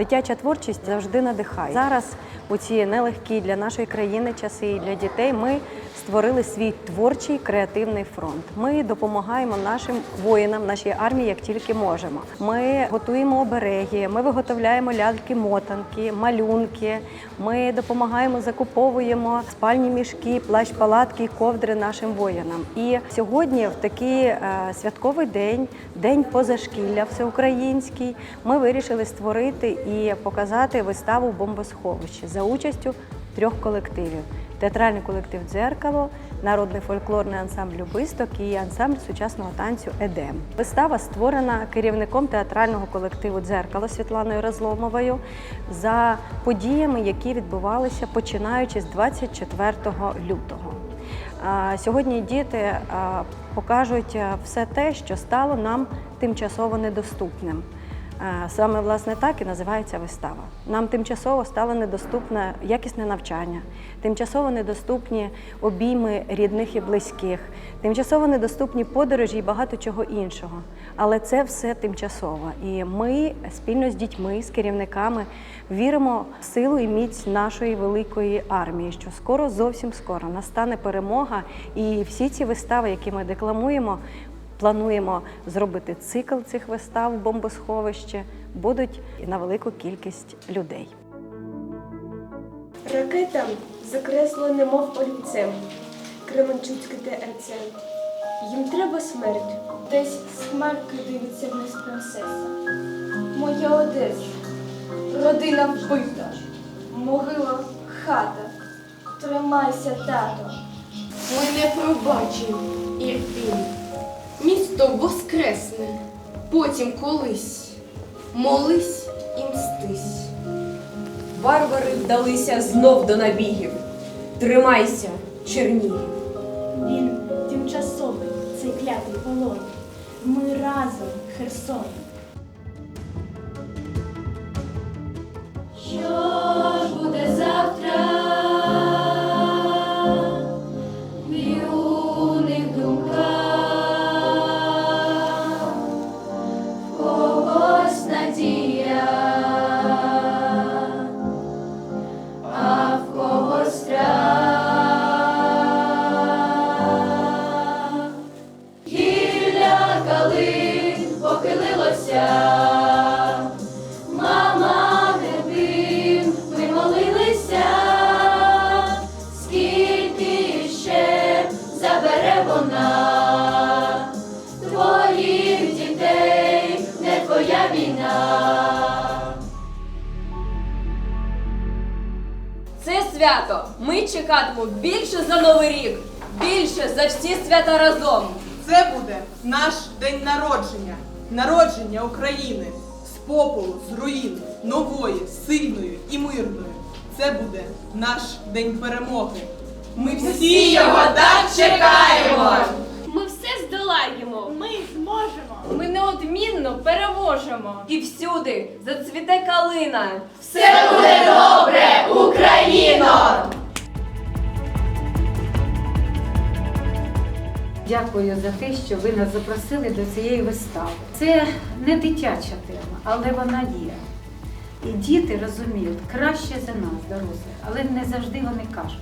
Дитяча творчість завжди надихає. Зараз у ці нелегкі для нашої країни часи і для дітей ми створили свій творчий креативний фронт. Ми допомагаємо нашим воїнам, нашій армії, як тільки можемо. Ми готуємо обереги, ми виготовляємо ляльки-мотанки, малюнки. Ми допомагаємо, закуповуємо спальні мішки, плащ-палатки ковдри нашим воїнам. І сьогодні, в такий е, святковий день, день позашкілля всеукраїнський, ми вирішили створити і показати виставу бомбосховище за участю трьох колективів: театральний колектив Дзеркало, народний фольклорний ансамбль Любисток і ансамбль сучасного танцю Едем. Вистава створена керівником театрального колективу Дзеркало Світланою Разломовою за подіями, які відбувалися починаючи з 24 лютого. Сьогодні діти покажуть все те, що стало нам тимчасово недоступним. Саме власне так і називається вистава. Нам тимчасово стало недоступне якісне навчання, тимчасово недоступні обійми рідних і близьких, тимчасово недоступні подорожі і багато чого іншого. Але це все тимчасово. І ми спільно з дітьми, з керівниками віримо в силу і міць нашої великої армії, що скоро, зовсім скоро настане перемога, і всі ці вистави, які ми декламуємо, плануємо зробити цикл цих вистав в бомбосховище, будуть на велику кількість людей. Ракетам закресло немов олівцем Кременчуцьке ТРЦ. Їм треба смерть. Десь з хмарки дивиться вниз принцеса. Моя Одеса, родина вбита, могила хата. Тримайся, тато. Ми не пробачимо, Ірпінь. Місто воскресне, потім колись. Молись і мстись. Варвари вдалися знов до набігів. Тримайся, Чернігів. Він тимчасовий, цей клятий полон. Ми разом, Херсон. Вона твоїх дітей, не твоя війна. Це свято ми чекатимо більше за Новий рік, більше за всі свята разом. Це буде наш день народження, народження України з попелу, з руїн, нової, сильної і мирної. Це буде наш день перемоги. Ми всі його так чекаємо! Ми все здолаємо. Ми зможемо. Ми неодмінно переможемо. І всюди зацвіте калина. Все буде добре, Україно! Дякую за те, що ви нас запросили до цієї вистави. Це не дитяча тема, але вона є. І діти розуміють краще за нас, дорослих, але не завжди вони кажуть.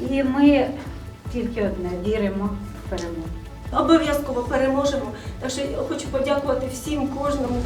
І ми тільки одне віримо в перемогу. Обов'язково переможемо. Так що я хочу подякувати всім, кожному,